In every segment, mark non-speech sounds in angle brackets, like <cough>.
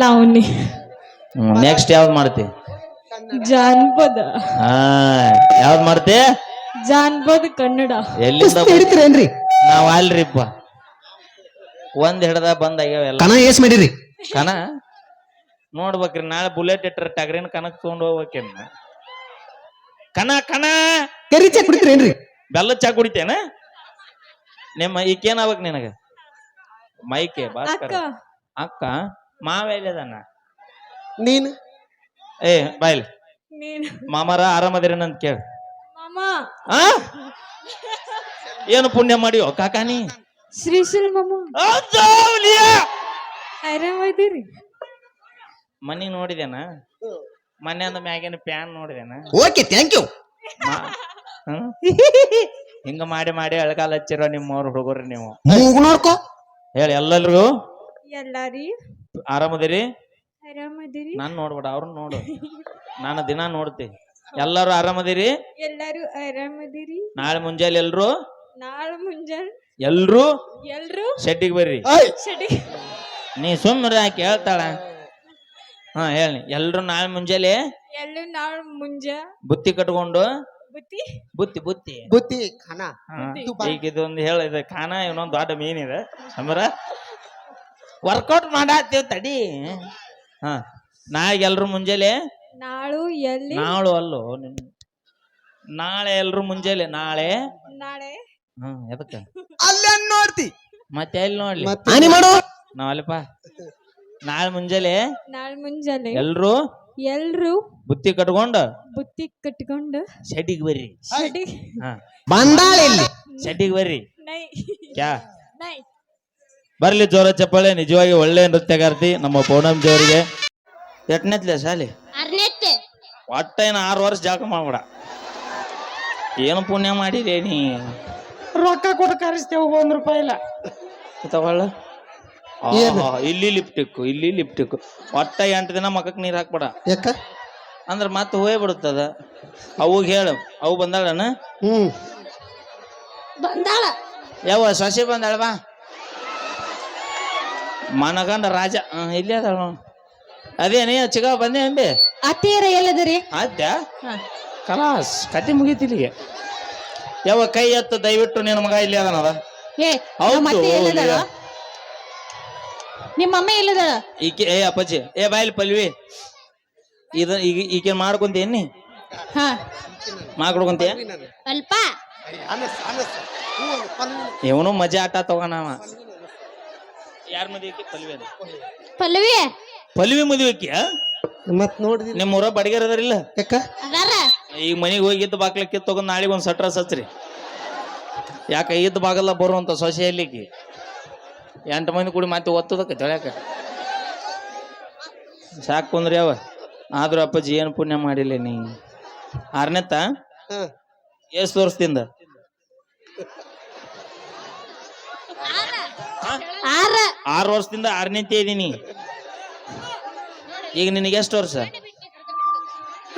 ಲಾವಣಿ. ನೆಕ್ಸ್ಟ್ ಯಾವ್ದು ಮಾಡ್ತಿ? ಜಾನಪದ. ಆ ಯಾವ್ದು ಮಾಡ್ತಿ? ಜಾನಪದ ಕನ್ನಡ. ಎಲ್ಲಿಂದ ಕುಸ್ತಿ ಹಿಡಿತೀರೇನ್ರಿ ನಾವ್ ಅಲ್ರಿಪ್ಪ. ಒಂದ್ ಹಿಡ್ದ ಬಂದ್ ಆಗ್ಯಾವೆಲ್ಲ ಕಣ ಏಸ್ ಮಾಡಿರಿ? ಕನ? ನೋಡ್ಬೇಕ್ರಿ ನಾಳೆ ಬುಲೆಟ್ ಇಟ್ಟರೆ ಟಗರಿನ ಕನಕ್ ತಗೊಂಡ್ ಹೋಗ್ಬೇಕೇನ? ಕನ ಕನ? ಕರಿ ಚಾ ಕುಡಿತೀರೇನ್ರಿ ಬೆಲ್ಲ ಚಾ ಕುಡಿತೇನ? ನಿಮ್ಮ ಈಕೇನಾಗ್ಬೇಕ್ ನಿನಗ? ಮೈಕೆ ಭಾಸ್ಕರ. ಅಕ್ಕ ಮಾವ ಎಲ್ಲಿದಾನ ನೀನ್? ಏ ಬಾಯ್ಲಿ. ನೀನು. ಮಾಮಾರ ಆರಾಮದಿರೇನಂತ ಕೇಳ. ಮಾಮ. ಆ? ಏನು ಪುಣ್ಯ ಮಾಡಿಯೋ? ಕಾಕಾನಿ ಶ್ರೀಶೈಲ್ ಮಾಮ. ಆರಾಮದಿರಿ? ಮನಿ ನೋಡಿದೇನ? ಮನೆ ಅಂದ ಮ್ಯಾಗಿನ ಪ್ಯಾನ್ ನೋಡಿದೇನ? Okay thank you? ಹಿಂಗ ಮಾಡಿ ಮಾಡಿ ಅಳಗಾಲ ಹಚ್ಚಿರೋ ನಿಮ್ಮವ್ರ ಹುಡುಗರು ನೀವು. ಮೂಗ್ ನೋಡ್ಕೋ. ಹೇಳಿ ಎಲ್ಲರಿಗೂ ಎಲ್ಲಾರಿ? ಆರಾಮದಿರಿ? ಆರಾಮದಿರಿ. ನಾನ್ ನೋಡ್ಬೇಡ ಅವ್ರನ್ನ ನೋಡು. <laughs> ನಾನು ದಿನ ನೋಡ್ತಿ. ಎಲ್ಲರೂ ಆರಾಮದಿರಿ? ಎಲ್ಲಾರು ಆರಾಮದಿರಿ. ನಾಳೆ ಮುಂಜಾನೆ ಎಲ್ರು? ನಾಳೆ ಮುಂಜಾನೆ ಎಲ್ರು? ಎಲ್ರು? ಶೆಡ್ಡಿಗೆ ಬರ್ರಿ. ನೀ ಸುಮ್ಮನೆ ಯಾಕೆ ಹೇಳ್ತಾಳ? ಹಾ ಹೇಳಿ ಎಲ್ರು ನಾಳೆ ಮುಂಜಾನೆ? ಎಲ್ಲರೂ ನಾಳೆ ಮುಂಜಾ? ಬುತ್ತಿ ಕಟ್ಕೊಂಡು? ಬುತ್ತಿ? ಬುತ್ತಿ ಬುತ್ತಿ. ಬುತ್ತಿ ಖಾನ. ಹಾ, ಈಗ ಇದೊಂದು ಹೇಳ ಇದು ಖಾನ ಇನ್ನೊಂದು ದೊಡ್ಡ ಮೀನ್ ಇದೆ ಸಮರ? ವರ್ಕೌಟ್ ಮಾಡಾತ್ತೀವ್ ತಡಿ. ಹಾ ನಾಳೆಗೆ ಎಲ್ರು ಮುಂಜಾನೆ? ನಾಳು ಎಲ್ಲಿ? ನಾಳು ಅಲ್ಲೋ ನಿನ್. ನಾಳೆ ಎಲ್ರು ಮುಂಜಾನೆ? ನಾಳೆ? ನಾಳೆ. ಹ್ಮ್ ಎದಕ್ಕ? ಅಲ್ಲೇ ನೋಡ್ತಿ? ಮತ್ತೆ ಎಲ್ಲಿ ನೋಡ್ಲಿ? ಹಾನಿ ಮಾಡು. ನಾವಲ್ಲಪ್ಪ. ನಾಳೆ ಮುಂಜಾನೆ? ನಾಳೆ ಮುಂಜಾನೆ. ಎಲ್ರು? ಎಲ್ರು? ಬುತ್ತಿ ಕಟ್ಕೊಂಡು? ಬುತ್ತಿ ಕಟ್ಕೊಂಡು. ಶೆಡಿಗೆ ಬರ್ರಿ. ಸಡಿ ಹಾ. ಬಂದಾಳೆ ಇಲ್ಲಿ. ಶೆಡಿಗೆ ಬರ್ರಿ. ನೈ. ಕ್ಯಾ? ನೈ. ಬರ್ಲಿ ಜೋರ ಚಪ್ಪಾಳೆ ನಿಜವಾಗಿ ಒಳ್ಳೆ ನೃತ್ಯಗಾರ್ತಿ ನಮ್ಮ ಪೌರ್ಣಮ್ ಜೋರಿಗೆ ಎಟ್ನೆತ್ಲೆ ಶಾಲಿ? ಅರ್ನೆತ್ತೆ ಒಟ್ಟ ಏನ ಆರು ವರ್ಷ ಜಾಕ ಮಾಡ್ಬೇಡ. ಏನು ಪುಣ್ಯ ಮಾಡಿದೆ ನೀ? ರೊಕ್ಕ ಕೊಟ್ಟು ಕರೆಸ್ತೇವೆ ಒಂದ್ ರೂಪಾಯಿ ಇಲ್ಲ. ತಗೊಳ್ಳ. ಏನು? ಇಲ್ಲಿ ಲಿಪ್ಟಿಕ್ ಇಲ್ಲಿ ಲಿಪ್ಟಿಕ್ ಒಟ್ಟ ಎಂಟು ದಿನ ಮಕ್ಕಕ್ಕೆ ನೀರು ಹಾಕ್ಬೇಡ. ಯಾಕ? ಅಂದ್ರೆ ಮತ್ತೆ ಹೋಯ್ ಬಿಡುತ್ತದ. ಅವಾಗ ಹೇಳು ಅವು ಬಂದಾಳನ? ಹ್ಮ್. ಬಂದಾಳ. ಯಾವ ಸೊಸೆ ಬಂದಾಳ ಬಾ. ಮನಗಂಡ ರಾಜ ಇಲ್ಲೇ. ಅದೇ ನೀ ಚಿಗ ಬಂದೆ ಅಂದೆ. ಅತ್ತೀರ ಎಲ್ಲಿದಿರಿ? ಆದ್ಯ? ಕಲಾಸ್ ಕತೆ ಮುಗೀತಿಲ್ಲಿಗೆ ಯಾವ ಕೈ ಎತ್ತ ದಯವಿಟ್ಟು ನಿನ್ನ ಮಗ ಇಲ್ಲಿ ಅದನದ ನಮ್ಮ ಅಮ್ಮ ಇಲ್ಲದ ಈಕೆ ಏ ಅಪ್ಪಾಜಿ ಏ ಬಾಯಲ್ಲಿ ಪಲ್ವಿ. ಇದ ಈಗ ಈಕೆ ಮಾಡ್ಕೊಂತೇನಿ ಹಾ. ಮಾಡ್ಕೊಡ್ಕೊಂತೀಯ? ಅಲ್ಪ. ಇವನು ಮಜಾ ಆಟ ತಗೋಣವ ಯಾರ ಮದುವೆ ಪಲ್ವಿ ಅಂತ ಪಲ್ವಿ? ಪಲ್ವಿ ಮದುವೆಕಿ ಮತ್ ನೋಡಿದ್ರಿ ನಿಮ್ಮ ಊರ ಬಡಗೇರ್ ಅದಾರಿಲ್ಲ ಯಾಕ? ಅದಾರ. ಈಗ ಮನೆಗೆ ಹೋಗಿ ಇದ್ದ ಬಾಗ್ಲಕ್ಕೆ ತಗೊಂಡ್ ನಾಳೆ ಒಂದ್ ಸಟ್ರ ಸತ್ರಿ ಯಾಕ ಇದ್ದ ಬಾಗಲ್ಲ ಬರುವಂತ ಸೊಸೆ ಎಲ್ಲಿಗೆ ಎಂಟು ಮಂದಿ ಕೂಡಿ ಮತ್ತೆ ಒತ್ತದಕ್ಕೆ ತೊಳ್ಯಾಕ? ಸಾಕು ಕುಂದ್ರಿ ಅವ. ಆದ್ರೂ ಅಪ್ಪಾಜಿ ಏನು ಪುಣ್ಯ ಮಾಡಿಲ್ಲ ನೀ. ಆರ್ನೆತ್ತ. ಎಷ್ಟು ವರ್ಷದಿಂದ ಆರ ಆರು ವರ್ಷದಿಂದ ಆರನೇತೆ ಇದೀನಿ. ಈಗ ನಿನಗೆ ಎಷ್ಟು ವರ್ಷ?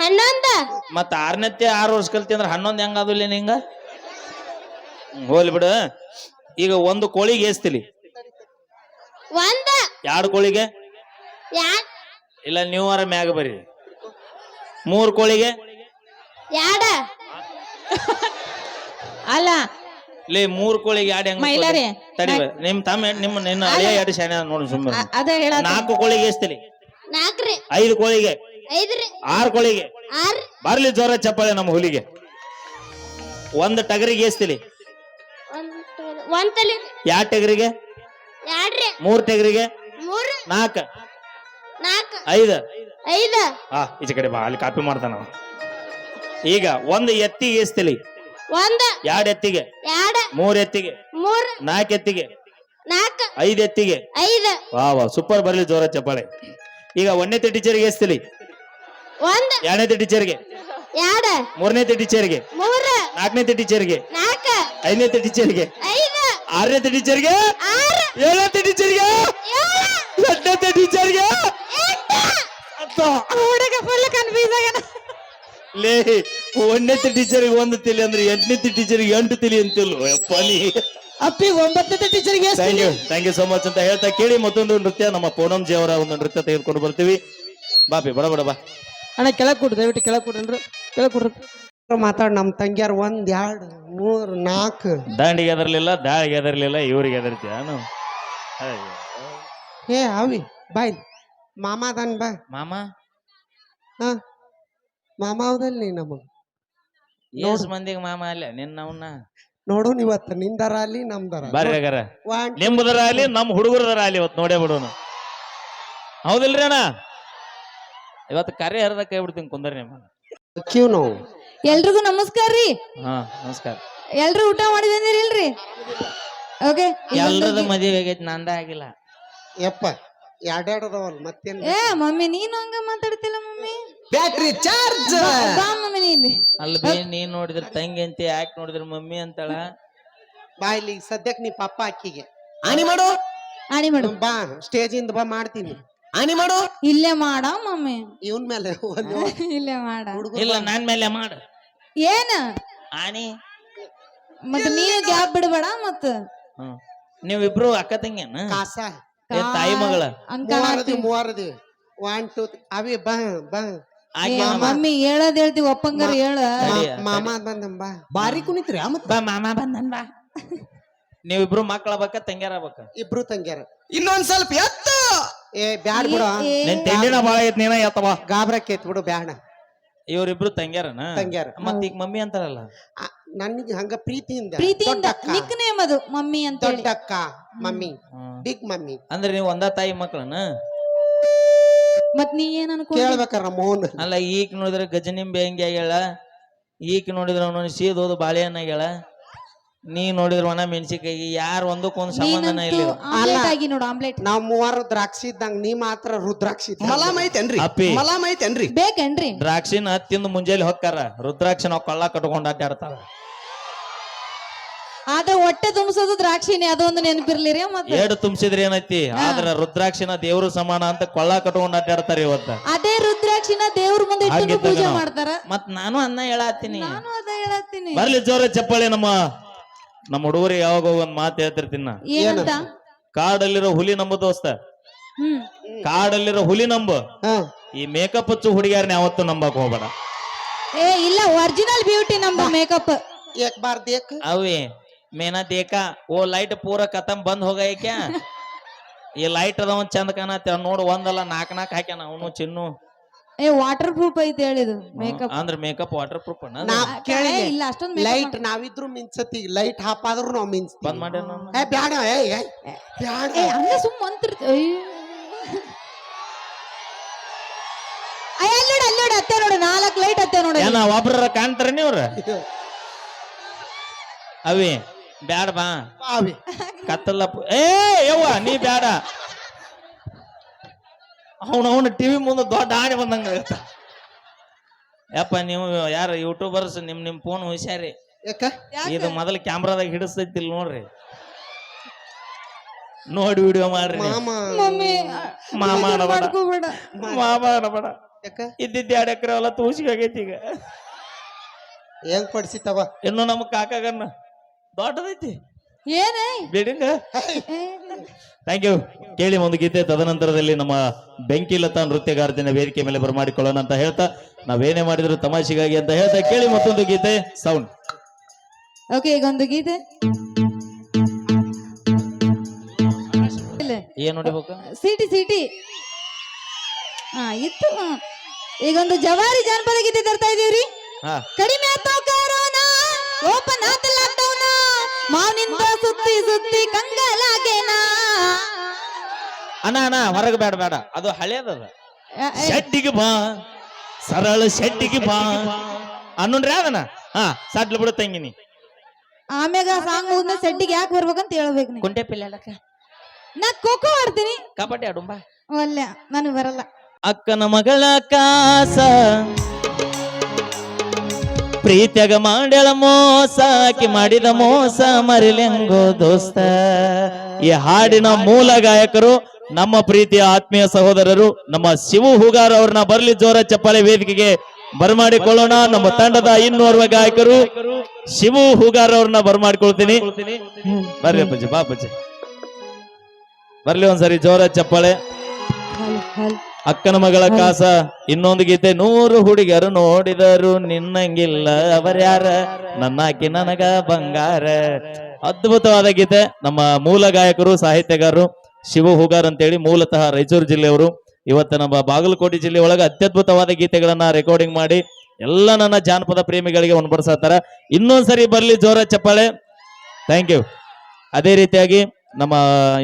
ಹನ್ನೊಂದ. ಮತ್ತ ಆರನೇತಿ ಆರು ವರ್ಷ ಕಲ್ತಿ ಅಂದ್ರೆ ಹನ್ನೊಂದು ಹೆಂಗಾದಿಲ್ಲ ನಿಂಗ? ಹೋಲಿ ಹೋಗ್ಲಿ ಬಿಡು. ಈಗ ಒಂದು ಕೋಳಿಗೆ ಏಸ್ತಿಲಿ ಒಂದ. ಎರಡು ಕೋಳಿಗೆ? ಇಲ್ಲ ನೀವು ವಾರ ಮ್ಯಾಗ ಬರ್ರಿ. ಮೂರು ಕೋಳಿಗೆ? ಅಲ್ಲ ಇಲ್ಲಿ ಮೂರು ಕೋಳಿಗೆ ಯಾಡ ಹೆಂಗ. ತಡಿ ಬಾ. ನಿಮ್ ತಮ್ಮ ನಿಮ್ಮ ನಿನ್ನ ಹಳೆಯ ಎರಡು ಶಾನೆ ನೋಡಿ ಸುಮ್ಮನೆ. ಅದ ಹೇಳ ನಾಲ್ಕು ಕೋಳಿಗೆ ನಾಲ್ಕ್ರಿ ಐದು ಕೋಳಿಗೆ. ಐದ್ರಿ ಆರು ಕೋಳಿಗೆ. ಆರ್. ಬರ್ಲಿ ಜೋರ ಚಪ್ಪಾಳೆ ನಮ್ಮ ಹುಲಿಗೆ. ಒಂದ್ ಟಗರಿಗೆ ಏಸ್ತಿಲಿ ಒಂದ್ ಒಂದ್ ತಲಿ ಎರಡು ಟಗರಿಗೆ ಮೂರ್ ಮೂರು ಟಗರಿಗೆ? ಮೂರ್. ನಾಲ್ಕು. ನಾಲ್ಕ. ಐದು. ಐದ. ಆ ಈಚೆ ಕಡೆ ಬಾ ಅಲ್ಲಿ ಕಾಪಿ ಮಾಡ್ತಾನ. ಅವ. ಈಗ ಒಂದ್ ಎತ್ತಿಗೆ ಎಸ್ತಿಲಿ ಒಂದ. ಎರಡ್ ಎತ್ತಿಗೆ? ಮೂರ್ ಎತ್ತಿಗೆ. ಮೂರ್ ನಾಲ್ಕ್ ಎತ್ತಿಗೆ. ನಾಲ್ಕ ಐದು ಎತ್ತಿಗೆ. ಐದ. ವಾ ವಾ ಸೂಪರ್ ಬರ್ಲಿ ಜೋರ ಚಪ್ಪಾಳೆ. ಈಗ ಒಂದನೇ ಟೀಚರ್ಗೆ ಎಸ್ತಿಲಿ? ಒಂದ್. ಎರಡನೇ ಟೀಚರ್ಗೆ ಯಾಡ ಮೂರನೇ ಟೀಚರ್ಗೆ ಮೂರ. ನಾಲ್ಕನೇ ಟೀಚರ್ಗೆ ನಾಲ್ಕ. ಐದನೇ ಟೀಚರ್ಗೆ ಐದ. ಆರನೇ ಟೀಚರ್ಗೆ ಆರ್. ಏಳನೇ ಟೀಚರ್ಗೆ ಏಳ. ಎಂಟನೇ ಟೀಚರ್ಗೆ ಹುಡುಗ ಫುಲ್ ಕನ್ಫ್ಯೂಸ್ ಆಗ್ಯಾನ ಲೇ ಒಂದನೇ ಟೀಚರ್ಗೆ ಒಂದು ತಿಳಿ ಅಂದ್ರೆ ಎಂಟನೇ ಟೀಚರ್ಗೆ ಎಂಟು ತಿಳಿ ಅಂತಿಲ್ವ ಯಪ್ಪ ನೀ. ಅಪ್ಪಿ ಒಂಬತ್ತನೇ ಟೀಚರ್ಗೆ thank you thank you so much ಅಂತ ಹೇಳ್ತಾ ಕೇಳಿ ಮತ್ತೊಂದು ನೃತ್ಯ ನಮ್ಮ ಪೂನಂ ಜಿ ಅವರ ಒಂದು ನೃತ್ಯ ತೆಗೆದುಕೊಂಡು ಬರ್ತೀವಿ. ಬಾಪಿ ಬಡ ಬಡ ಬಾ. ಅಣ್ಣ ಕೆಳಗೆ ಕೊಡ್ರಿ ದಯವಿಟ್ಟು ಕೆಳಗೆ ಕೊಡ್ರಿ ಕೆಳಗೆ ಕೊಡ್ರಿ. ಮಾತಾಡ್ ನಮ್ ತಂಗಿಯಾರ ಒಂದ್ ಎರಡು ಮೂರ್ ನಾಲ್ಕು. ದಾಂಡಿಗೆ ಎದರ್ಲಿಲ್ಲ ದಾಳಿಗೆ ಎದರ್ಲಿಲ್ಲ ಇವ್ರಿಗೆ ಎದರ್ತೀಯ ನಾನು. ಏ ಅವಿ ಬಾಯ್ ಮಾಮ ಅದನ್ ಬಾ. ಮಾಮ? ಹಾ. ಮಾಮ ಹೌದಲ್ ನೀ ನಮಗ್. ಎಸ್ ಮಂದಿಗೆ ಮಾಮ ಅಲ್ಲ ನಿನ್ನ ಅವನ್ನ ನೋಡು ಇವತ್ತ ನಿಂದರ ಅಲ್ಲಿ ನಮ್ದರ ಬಾರಿ ಹಾಗಾರ ಒನ್ ನಿಮ್ಮದರ ಅಲ್ಲಿ ನಮ್ಮ ಹುಡುಗರದರ ಅಲ್ಲಿ ಇವತ್ತು ನೋಡೇ ಬಿಡೋನು. ಹೌದಿಲ್ರಿ ಅಣ್ಣ? ಇವತ್ತು ಕರೆ ಹರಿದ ಕೈ ಬಿಡ್ತೀನಿ ಕುಂದರಿ ನಿಮ್ಮ. ಕ್ಯೂ ನೋವು. ಎಲ್ರಿಗೂ ನಮಸ್ಕಾರ ರೀ. ಹಾ ನಮಸ್ಕಾರ. ಎಲ್ರು ಊಟ ಮಾಡಿದಂದಿರಿ ಇಲ್ರಿ? ಓಕೆ ಎಲ್ರದ ಮದುವೆ ಆಗೈತಿ ನಂದ ಆಗಿಲ್ಲ. ಯಪ್ಪ ಎರಡೆರಡು ಮತ್ತೆ ಮತ್ತೇನ್ ಏ ಮಮ್ಮಿ ನೀನು ಹಂಗ ಮಾತಾಡ್ತಿಲ್ಲ ಮಮ್ಮಿ? ಬ್ಯಾಟ್ರಿ ಚಾರ್ಜ್ ಬಾ ಮಮ್ಮಿ ನೀ ಇಲ್ಲಿ ಅಲ್ಲಿ ನೀನ್ ನೋಡಿದ್ರ ತಂಗಿ ಅಂತ ಯಾಕೆ ನೋಡಿದ್ರ ಮಮ್ಮಿ ಅಂತಾಳ? ಬಾಯ್ಲಿ ಸದ್ಯಕ್ ನೀ ಪಪ್ಪ ಅಕ್ಕಿಗೆ. ಆನಿ ಮಾಡು. ಆಣಿ ಮಾಡು. ಬಾ ಸ್ಟೇಜ್ ಇಂದ ಬಾ ಮಾಡ್ತೀನಿ. ಆನಿ ಮಾಡು. ಇಲ್ಲೇ ಮಾಡ ಮಮ್ಮಿ. ಇವನ್ ಮೇಲೆ ಒಂದು <laughs> ಇಲ್ಲೇ ಮಾಡ. ಹುಡುಗ ಇಲ್ಲ ನನ್ ಮೇಲೆ ಮಾಡು. ಏನ? ಆನಿ ಮತ್ ನೀನು ಗ್ಯಾಪ್ ಬಿಡಬೇಡ ಮತ್ ಹ್ಮ್. ನೀವಿಬ್ರು ಅಕ್ಕ ತಂಗಿಯನ್ನ ಕಾಸ. ಏ ತಾಯಿ ಮಗಳ. ಮೂವಾರದಿ ಮೂವಾರದಿ. ಒನ್ ಟೂ ಅವಿ ಬಾ ಬಾ. ಮಮ್ಮಿ ಹೇಳದ್ ಹೇಳ್ತೀವಿ ಒಪ್ಪಂಗಾರ ಹೇಳ. ಮಾಮ ಬಂದ ಬಾ. ಬಾರಿ ಕುಣಿತ್ರಿ ಬಾ ಮಾಮ ಬಂದನ್ ಬಾ. ನೀವಿಬ್ರು ಮಕ್ಕಳ ಬೇಕ ತಂಗ್ಯಾರ ಬೇಕ ಇಬ್ರು ತಂಗ್ಯಾರ. ಇನ್ನೊಂದ್ ಸ್ವಲ್ಪ ಎತ್ತ. ಏ ಬ್ಯಾಡ್ ಬಿಡು. ನಿನ್ ತೆಂಗಿನ ಬಾಳ ಐತ್ ನೀನ ಎತ್ತವ ಗಾಬ್ರಕ್ಕೈತ್ ಬಿಡು ಬ್ಯಾಡ. ಇವ್ರಿಬ್ರು ತಂಗ್ಯಾರನ? ತಂಗ್ಯಾರ. ಮತ್ ಈಗ ಮಮ್ಮಿ ಅಂತಾರಲ್ಲ? ಆ, ನನ್ಗೆ ಹಂಗ ಪ್ರೀತಿಯಿಂದ. ಪ್ರೀತಿಯಿಂದ ನಿಕ್ ನೇಮ್ ಅದು ಮಮ್ಮಿ ಅಂತ ದೊಡ್ಡಕ್ಕ ಮಮ್ಮಿ. Big mummy. ಅಂದ್ರೆ ನೀವು ಒಂದ ತಾಯಿ ಮಕ್ಕಳನ ಮತ್ ನೀ ಏನ್ ಅನ್ಕೊ ಕೇಳ್ಬೇಕಾರ ಮೋಹನ್ ಅಲ್ಲ ಈಕ್ ನೋಡಿದ್ರೆ ಗಜನಿಂಬೆ ಹೆಂಗೆ ಆಗ್ಯಾಳ? ಈಕ್ ನೋಡಿದ್ರೆ ಅವನು ಹೋದ ಬಾಳೆಹಣ್ಣ ಆಗ್ಯಾಳ? ನೀ ನೋಡಿದ್ರ ಒಣ ಮೆಣಸಿಕಾಯಿ ಯಾರ ಒಂದಕ್ಕೊಂದ್ ಸಂಬಂಧನ ನೀನಂತೂ ಇಲ್ಲ. ಆಮ್ಲೆಟ್ ಆಗಿ ನೋಡು ಆಮ್ಲೆಟ್ ನಾವ್ ಮೂವರು ದ್ರಾಕ್ಷಿ ಇದ್ದಂಗ ನೀ ಮಾತ್ರ ರುದ್ರಾಕ್ಷಿ ಇದ್ದಂಗ. ಮಲಾಮ್ ಐತೇನ್ರಿ ಅಪ್ಪಿ. ಮಲಾಮ್ ಐತೇನ್ರಿ ಬೇಕೇನ್ರಿ? ದ್ರಾಕ್ಷಿನ ತಿಂದು ಮುಂಜಾನೆ ಹೊಕ್ಕಾರ ರುದ್ರಾಕ್ಷಿ ನಾವ್ ಕೊಳ್ಳ ಕಟ್ಕೊಂಡು ಅಡ್ಡಾಡ್ತಾರ ಆದ್ರೆ ಹೊಟ್ಟೆ ತುಂಬಿಸೋದು ದ್ರಾಕ್ಷಿನಿ ಅದೊಂದು ನೆನಪಿರ್ಲಿರಿ ಮತ್ತೆ? ಏಡು ತುಂಬಿಸಿದ್ರೆ ಏನೈತಿ? ಆದ್ರ ರುದ್ರಾಕ್ಷಿನ ದೇವ್ರು ಸಮಾನ ಅಂತ ಕೊಳ್ಳ ಕಟ್ಕೊಂಡು ಅಡ್ಡಾಡ್ತಾರ ಇವತ್ತ. ಅದೇ ರುದ್ರಾಕ್ಷಿನ ದೇವ್ರ ಮುಂದೆ ಇಟ್ಟು ಹಾಗಿದ್ದಾಗ ಪೂಜೆ ನಾವು- ಮಾಡ್ತಾರ? ಮತ್ ನಾನು ಅನ್ನ ಹೇಳತ್ತೀನಿ ನಾನು ಅದ ಹೇಳತ್ತೀನಿ. ಬರ್ಲಿ ಜೋರ ಚಪ್ಪಾಳಿ ನಮ್ಮ ನಮ್ಮ ಹುಡುಗರಿಗೆ ಯಾವಾಗ ಒಂದ್ ಮಾತು ಹೇಳ್ತಿರ್ತೀನಿ ನಾ. ಏನಂತ? ಕಾಡಲ್ಲಿರೋ ಹುಲಿ ನಂಬ ದೋಸ್ತ. ಹ್ಮ್. ಕಾಡಲ್ಲಿರೋ ಹುಲಿ ನಂಬು. ಹಾ. ಈ ಮೇಕಪ್ ಹಚ್ಚು ಹುಡುಗಿಯರ್ನ ಯಾವತ್ತೂ ನಂಬಕ್ ಹೋಗ್ಬೇಡ. ಏ ಇಲ್ಲ ಒರಿಜಿನಲ್ ಬ್ಯೂಟಿ ನಂಬ ಮೇಕಪ್. ಏಕ್ ಬಾರ್ ದೇಕ್ ಅವಿ. ಮೇನಾ ದೇಕ ಓ ಲೈಟ್ ಪೂರ ಕತಂ ಬಂದ್ ಹೋಗ ಈ ಲೈಟ್ ಅದ ಒಂದ್ ಚಂದ ಕಾಣತ್ತ. ನೋಡು ಒಂದಲ್ಲ ನಾಕ್ ನಾಕ್ ಹಾಕ್ಯಾನ ಅವನು ಚಿನ್ನು. ಏ ವಾಟರ್ ಪ್ರೂಫ್ ಐತಿ ಹೇಳಿದು ಮೇಕಪ್ ಅಂದ್ರ ಮೇಕಪ್ ವಾಟರ್ ಪ್ರೂಫ್ ಅಣ್ಣ ನಾ ಕೇಳಿ ಇಲ್ಲ ಅಷ್ಟೊಂದು ಲೈಟ್ ನಾವಿದ್ರು ಮಿಂಚತಿ ಲೈಟ್ ಹಾಪಾದ್ರು ನಾವ್ ಮಿಂಚ್ತೀವಿ. ಬಂದ್ ಮಾಡ್ಯಾನ ಅವ್ನು. ಏ ಬ್ಯಾಡ ಏ ಏ, ಬ್ಯಾಡ. ಏ ಹಂಗ ಸುಮ್ಮ ಅಂತಿರ್ತ ಅಲ್ಲಿ ನೋಡು ಅತ್ತೆ ನೋಡು ನಾಲ್ಕು ಲೈಟ್ ಅತ್ತೆ ನೋಡು ಏನ ಒಬ್ರ ಕಾಣ್ತಾರ ನೀವ್ರ ಅವಿ ಬ್ಯಾಡ ಬಾ ಬಾವಿ. ಕತ್ತಲ್ಲ ಏ ಯವ್ವ ನೀ ಬ್ಯಾಡ. ಅವನು ಅವನು ಟಿವಿ ಮುಂದೆ ದೊಡ್ಡ ಆಡಿ ಬಂದಂಗ ಆಗತ್ತ. ಯಪ್ಪ ನೀವು ಯಾರು ಯೂಟ್ಯೂಬರ್ಸ್ ನಿಮ್ ನಿಮ್ ಫೋನ್ ಹುಷಾರಿ. ಯಾಕ? ಇದು ಮೊದಲ ಕ್ಯಾಮ್ರಾದಾಗ ಹಿಡಿಸ್ತೈತಿಲ್ ನೋಡ್ರಿ. ನೋಡಿ ವಿಡಿಯೋ ಮಾಡ್ರಿ. ಮಾಮ. ಮಮ್ಮಿ ಮಾಮ ಮಾಡ್ಕೋಬೇಡ. ಯಾಕ? ಇದ್ದಿದ್ದ ಎರಡು ಎಕರೆ ಹೊಲ ತೂಸಿಗೆ ಆಗೈತಿ ಈಗ. ಹೆಂಗ್ ಪಡಿಸಿತವ ಇನ್ನು ನಮ್ಮ ಕಾಕಾಗನ್ನ ದೊಡ್ಡದೈತಿ. ಏನೇ? ಬಿಲ್ಡಿಂಗ್ ಥ್ಯಾಂಕ್ ಯು ಕೇಳಿ ಒಂದು ಗೀತೆ ತದನಂತರದಲ್ಲಿ ನಮ್ಮ ಬೆಂಕಿ ಲತಾ ನೃತ್ಯಗಾರ್ತಿನ ವೇದಿಕೆ ಮೇಲೆ ಬರಮಾಡಿಕೊಳ್ಳೋಣ ಅಂತ ಹೇಳ್ತಾ ನಾವೇನೇ ಮಾಡಿದ್ರು ತಮಾಷೆಗಾಗಿ ಅಂತ ಹೇಳ್ತಾ ಕೇಳಿ ಮತ್ತೊಂದು ಗೀತೆ ಸೌಂಡ್ ಓಕೆ ಈಗ ಒಂದು ಗೀತೆ. ಏನ್ ನೋಡಿಬೇಕು ಸಿಟಿ ಸಿಟಿ. ಹಾ ಇತ್ತು. ಈಗೊಂದು ಜವಾರಿ ಜಾನಪದ ಗೀತೆ ತರ್ತಾ ಇದೀವ್ರಿ ಹಾ. ಕಡಿಮೆ ಓಪನ್ ಆತ ಮಾವಿನಿಂದ ಸುತ್ತಿ ಸುತ್ತಿ ಕಂಗಲಾಗೇನಾ? ಅಣ್ಣ ಅಣ್ಣ ಹೊರಗೆ ಬೇಡ ಬೇಡ ಅದು ಹಳೇದದ. ಶೆಡ್ಡಿಗೆ ಬಾ. ಸರಳ ಶೆಡ್ಡಿಗೆ ಬಾ. ಅನ್ನೋಣ್ರಿ ಅದನ್ನ ಹಾ ಸಡ್ಲು ಬಿಡು ತಂಗಿನಿ ಆಮ್ಯಾಗ ಸಾಂಗ್ ಮುಗಿದ ಸೆಡ್ಡಿಗೆ ಯಾಕೆ ಬರ್ಬೇಕಂತ ಹೇಳ್ಬೇಕು ನೀ ಕುಂಟೆ ಪಿಲ್ಲೆ ಅಲ್ಲಕ್ಕ ನಾ ಖೋಖೋ ಆಡ್ತೀನಿ. ಕಬಡ್ಡಿ ಆಡುಂಬಾ ಒಲ್ಲೆ ನನಗೆ ಬರಲ್ಲ. ಅಕ್ಕನ ಮಗಳ ಕಾಸ ಪ್ರೀತ್ಯಾಗ ಮಾಡ್ಯಾಳ ಮೋಸ, ಆಕಿ ಮಾಡಿದ ಮೋಸ ಮರಿಲೆಂಗೋ ದೋಸ್ತ. ಈ ಹಾಡಿನ ಮೂಲ ಗಾಯಕರು ನಮ್ಮ ಪ್ರೀತಿಯ ಆತ್ಮೀಯ ಸಹೋದರರು, ನಮ್ಮ ಶಿವು ಹೂಗಾರ್ ಅವ್ರನ್ನ ಬರ್ಲಿ ಜೋರ ಚಪ್ಪಾಳೆ ವೇದಿಕೆಗೆ ಬರಮಾಡಿಕೊಳ್ಳೋಣ. ನಮ್ಮ ತಂಡದ ಇನ್ನೋರ್ವ ಗಾಯಕರು, ಶಿವು ಹುಗಾರ ಅವ್ರನ್ನ ಬರಮಾಡಿಕೊಳ್ತೀನಿ. ಬರ್ರಿ ಅಪ್ಪಾಜಿ, ಬಾ ಬರಲಿ ಬರ್ಲಿ ಒಂದ್ಸರಿ ಜೋರ ಚಪ್ಪಾಳೆ. ಅಕ್ಕನ ಮಗಳ ಕಾಸ ಇನ್ನೊಂದು ಗೀತೆ ನೂರು ಹುಡುಗರು ನೋಡಿದರು ನಿನ್ನಂಗಿಲ್ಲ ಅವರ್ಯಾರ ನನ್ನಾಕಿ ನನಗ ಬಂಗಾರ. ಅದ್ಭುತವಾದ ಗೀತೆ. ನಮ್ಮ ಮೂಲ ಗಾಯಕರು ಸಾಹಿತ್ಯಗಾರರು ಶಿವ ಹುಗಾರ್ ಅಂತೇಳಿ ಮೂಲತಃ ರಾಯಚೂರು ಜಿಲ್ಲೆಯವರು. ಇವತ್ತು ನಮ್ಮ ಬಾಗಲಕೋಟೆ ಜಿಲ್ಲೆ ಒಳಗೆ ಅತ್ಯದ್ಭುತವಾದ ಗೀತೆಗಳನ್ನ ರೆಕಾರ್ಡಿಂಗ್ ಮಾಡಿ ಎಲ್ಲ ನನ್ನ ಜಾನಪದ ಪ್ರೇಮಿಗಳಿಗೆ ಉಣಬಡಿಸತ್ತಾರ ಇನ್ನೊಂದ್ಸರಿ ಬರಲಿ ಜೋರ ಚಪ್ಪಾಳೆ. ಥ್ಯಾಂಕ್ ಯು ಅದೇ ರೀತಿಯಾಗಿ ನಮ್ಮ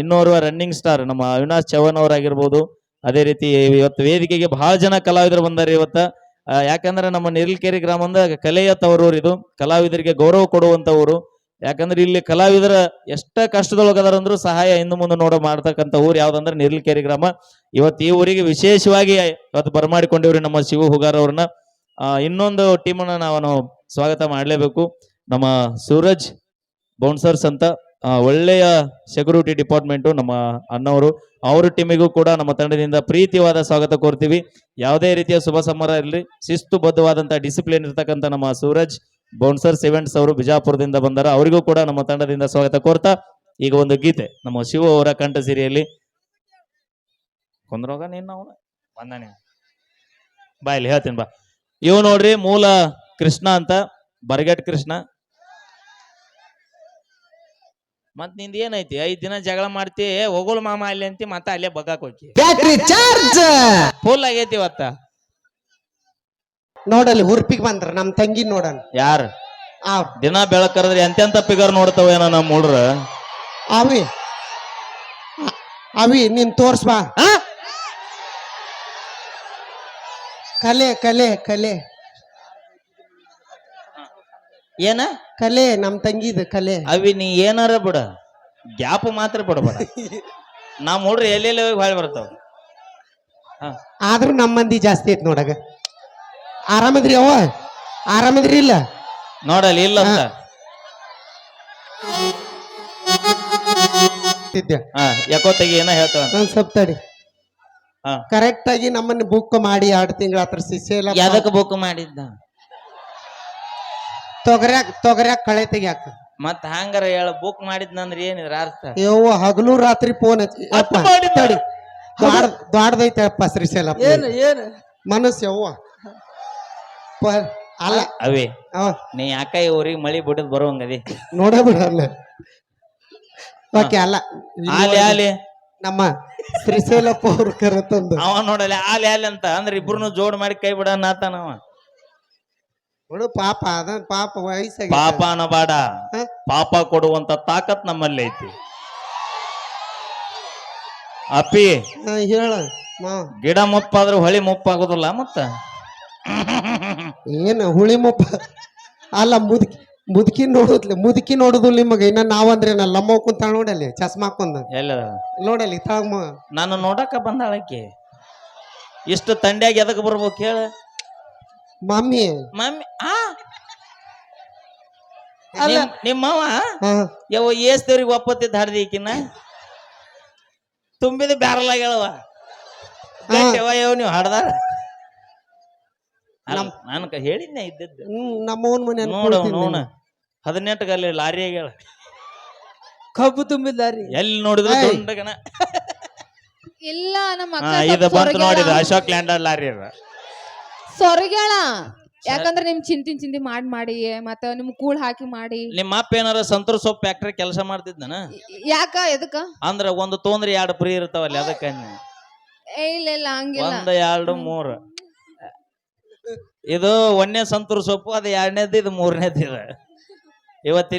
ಇನ್ನೋರ್ವ ರನ್ನಿಂಗ್ ಸ್ಟಾರ್ ನಮ್ಮ ಅವಿನಾಶ್ ಚೌಹಾಣ್ ಅವರಾಗಿರ್ಬೋದು ಅದೇ ರೀತಿ ಇವತ್ತು ವೇದಿಕೆಗೆ ಬಹಳ ಜನ ಕಲಾವಿದರು ಬಂದಾರೆ ಇವತ್ತ. ಯಾಕಂದ್ರೆ ನಮ್ಮ ನಿರ್ಲ್ಕೆರೆ ಗ್ರಾಮದ ಕಲೆಯ ತವರೂರು ಇದು. ಕಲಾವಿದರಿಗೆ ಗೌರವ ಕೊಡುವಂತ ಊರು ಯಾಕಂದ್ರೆ ಇಲ್ಲಿ ಕಲಾವಿದರ ಎಷ್ಟ ಕಷ್ಟದೊಳಗದಾರ ಅಂದ್ರೂ ಸಹಾಯ ಇನ್ನು ಮುಂದೆ ನೋಡ ಮಾಡ್ತಕ್ಕಂಥ ಊರು ಯಾವ್ದಂದ್ರೆ ನಿರ್ಲ್ಕೆರೆ ಗ್ರಾಮ. ಇವತ್ತು ಈ ಊರಿಗೆ ವಿಶೇಷವಾಗಿ ಇವತ್ತು ಬರಮಾಡಿಕೊಂಡಿವ್ರಿ ನಮ್ಮ ಶಿವ ಹುಗಾರ್ ಅವ್ರನ್ನ. ಇನ್ನೊಂದು ಟೀಮನ್ನ ನಾವು ಸ್ವಾಗತ ಮಾಡಲೇಬೇಕು. ನಮ್ಮ ಸೂರಜ್ ಬೌನ್ಸರ್ಸ್ ಅಂತ. ಒಳ್ಳೆಯ ಸೆಕ್ಯೂರಿಟಿ ಡಿಪಾರ್ಟ್ಮೆಂಟು ನಮ್ಮ ಅಣ್ಣವರು. ಅವ್ರ ಟೀಮಿಗೂ ಕೂಡ ನಮ್ಮ ತಂಡದಿಂದ ಪ್ರೀತಿವಾದ ಸ್ವಾಗತ ಕೋರ್ತೀವಿ. ಯಾವುದೇ ರೀತಿಯ ಶುಭ ಸಮಾರ ಇರಲಿ. ಶಿಸ್ತುಬದ್ಧವಾದಂಥ ಡಿಸಿಪ್ಲಿನ್ ಇರ್ತಕ್ಕಂಥ ನಮ್ಮ ಸೂರಜ್ ಬೌನ್ಸರ್ ಸೆವೆಂಟ್ಸ್ ಅವರು ಬಿಜಾಪುರದಿಂದ ಬಂದಾರ. ಅವರಿಗೂ ಕೂಡ ನಮ್ಮ ತಂಡದಿಂದ ಸ್ವಾಗತ ಕೋರ್ತಾ. ಈಗ ಒಂದು ಗೀತೆ ನಮ್ಮ ಶಿವ ಅವರ ಕಂಠ ಸಿರಿಯಲ್ಲಿ. ಕೊಂದ್ರೋಗ ನೀನು ಬಂದಾನೆ ಬಾ ಹೇಳ್ತೀನಿ ಬಾ. ಇವ್ ನೋಡ್ರಿ ಮೂಲ ಕೃಷ್ಣ ಅಂತ, ಬರ್ಗಟ್ ಕೃಷ್ಣ. ಮತ್ನಿಂದ ಏನೈತಿ? ಐದ್ ದಿನ ಜಗಳ ಮಾಡ್ತಿ ಹೋಗೋಲ್ ಮಾಮ ಅಲ್ಲಿ ಅಂತಿ ಮತ್ತ ಅಲ್ಲೇ ಬಗ್ಗಾಕ್ ಹೋಗಿ. ಬ್ಯಾಟ್ರಿ ಚಾರ್ಜ್ ಫುಲ್ ಆಗೈತಿ ಇವತ್ತ. ನೋಡಲ್ಲಿ ಹುರ್ಪಿಗೆ ಬಂದ್ರ ನಮ್ ತಂಗಿ ನೋಡಣ. ಯಾರು? ಆವ್ ದಿನ ಬೆಳಕರದ್ರೆ ಎಂತೆಂತ ಪಿಗರ್ ನೋಡ್ತಾವ ಏನೋ ನಮ್ಮ ಹುಡ್ರ? ಅವಿ. ಅ- ಅವಿ ನೀನ್ ತೋರ್ಸ್ ಬಾ. ಕಲೆ ಕಲೆ ಕಲೆ. ಏನ? ಕಲೆ ನಮ್ ತಂಗಿದ ಕಲೆ. ಅವಿ ನೀ ಏನಾರ ಬಿಡ. ಗ್ಯಾಪ್ ಮಾತ್ರ ಬಿಡಬೇಡ. ನಮ್ಮ ಹುಡ್ರ ಎಲ್ಲೆಲ್ಲಿ ಹೋಗಿ ಹೊಳ್ ಬರ್ತಾವ. ಆದ್ರೂ ನಮ್ಮ ಮಂದಿ ಜಾಸ್ತಿ ಐತ್ ನೋಡಗ. ಆರಾಮದ್ರಿ ಅವ ಆರಾಮದ್ರಿ ಇಲ್ಲ? ನೋಡಲಿ ಇಲ್ಲ ಅಂತ. ತಿದ್ದೆ ಹಾ ಯಾಕೋ ತೆಗಿ ಏನೋ ಹೇಳ್ತಾವ ನಾನ್ ಸ್ವಲ್ಪ ತಡಿ. ಹಾ. ಕರೆಕ್ಟ್ ಆಗಿ ನಮ್ಮನ್ನ ಬುಕ್ ಮಾಡಿ ಎರಡು ತಿಂಗಳ ಹತ್ರ ಸಿಸೆ ಎಲ್ಲ ಬುಕ್ ಮಾಡಿದ್ದ? ತೊಗರ್ಯಾಕ ತೊಗರ್ಯಾಕ ಕಳೆ ತೆಗ್ಯಾಕ. ಮತ್ ಹಂಗಾರ ಹೇಳ ಬುಕ್ ಮಾಡಿದ್ನಂದ್ರ ಏನಿದ್ರ ಅರ್ಥ? ಯವ್ವ ಹಗಲು ರಾತ್ರಿ ಫೋನ್ ಹಚ್ಚಿ. ತಡಿ. ದ್ವಾಡ ದ್ವಾಡದೈತೆ ಅಪ್ಪ ಶ್ರೀಶೈಲ ಏನು ಏನು? ಮನಸ್ಸು ಯವ್ವ. ಪ- ಅಲ್ಲ. ಅವೇ ಅವ. ನೀ ಯಾಕ ಈ ಊರಿಗೆ ಮಳಿ ಬಿಡದ್ ಬರುವಂಗದಿ? ನೋಡ ಬಿಡಲ್ಲ. ಓಕೆ ಅಲ್ಲ. ಆಲಿ ಆಲಿ ನಮ್ಮ ಶ್ರೀಶೈಲಪ್ಪ ಅವ್ರು ಕರೆತಂದು. ಅವ ನೋಡಲ್ಲ ಆಲಿ ಆಲಿ ಅಂತ. ಅಂದ್ರೆ ಇಬ್ರು ಜೋಡ್ ಮಾಡಿ ಕೈ ಬಿಡ ಆತನವ ನೋಡು ಪಾಪ ಅದ ಪಾಪ ವಯಸ್ಸಾಗಿ ಪಾಪ ಅನ್ನಬೇಡ? ಪಾಪ ಕೊಡುವಂತ ತಾಕತ್ ನಮ್ಮಲ್ಲಿ ಐತಿ. ಅಪ್ಪಿ ಹೇಳ. ಗಿಡ ಮುಪ್ಪಾದ್ರೆ ಹೊಳಿ ಮುಪ್ಪಾಗೋದಿಲ್ಲ ಮತ್ತ? ಏನು ಹುಳಿ ಮುಪ್ಪ? ಅಲ್ಲ ಮುದುಕಿ ಮುದುಕಿ ನೋಡುದ್ಲಿ ಮುದುಕಿ ನೋಡುದು ನಿಮಗೆ. ಇನ್ನ ನಾವಂದ್ರೆ ನಾ ಲಮ್ಮ ಕುಂತ ನೋಡಲ್ಲಿ ಚಸ್ಮಾ ಹಾಕೊಂಡ. ಎಲ್ಲ? ನೋಡಲ್ಲಿ ನಾನು ನೋಡಕ ಬಂದಾಳಕ್ಕೆ ಇಷ್ಟು ತಂಡ್ಯಾಗ ಎದಕ್ ಬರ್ಬೇಕು ಹೇಳ? ಮಮ್ಮಿ. ಮಮ್ಮಿ ಆ? ಅಲ್ಲ. ನಿಮ್ಮವ ಯಾವ ಏಸ್ತವ್ರಿಗೆ ಒಪ್ಪತ್ತಿದ್ದ ಹಡ್ದಿ ಈಕಿನ? ತುಂಬಿದ ಬ್ಯಾರಲ್ ಆಗ್ಯಾಳವ ಯಾವ ನೀವು ಹಾಡ್ದಾರ? ನಾನು ಹೇಳಿದ್ನೆ ಇದ್ದದ್ದು. ನಮ್ಮವನ್ ಮನೆ ನೋಡ ನೋಡ. ಹದಿನೆಂಟು ಗಲ್ಲಿ ಲಾರಿ ಆಗ್ಯಾಳ. ಕಬ್ಬು ತುಂಬಿದ್ದಾರಿ ಎಲ್ಲಿ ನೋಡಿದ್ರು. ದುಂಡಗನ. ಇಲ್ಲ ನಮ್ಮ ಇದು ಬಂತು ನೋಡಿದ ಅಶೋಕ್ ಲ್ಯಾಂಡರ್ ಲಾರಿ ಅದ ಸೊರಗ್ಯಾಳ ಯಾಕಂದ್ರೆ ನಿಮ್ ಚಿಂತಿ ಚಿಂತಿ ಮಾಡಿ ಮಾಡಿ ಮತ್ತ ನಿಮ್ ಕೂಳ್ ಹಾಕಿ ಮಾಡಿ. ನಿಮ್ಮ ಅಪ್ಪ ಏನಾರ ಸಂತರ ಸೊಪ್ಪು ಫ್ಯಾಕ್ಟ್ರಿ ಕೆಲಸ ಮಾಡ್ತಿದ್ನ ಯಾಕ ಎದಕ್ಕ? ಅಂದ್ರ ಒಂದು ತೊಂದ್ರೆ ಎರಡು ಫ್ರೀ ಇರ್ತಾವಲ್ಲಿ ಅದಕ್ಕ ಏ ಇಲ್ಲ ಇಲ್ಲ ಹಂಗಿಲ್ಲ. ಒಂದ್ ಎರಡು ಮೂರು. ಇದು ಒಂದನೇ ಸಂತೂರ್ ಸೊಪ್ಪು ಅದು ಎರಡನೇದು ಇದು ಮೂರನೇದು ಇದು. ಇವತ್ತಿಲ್ಲಿ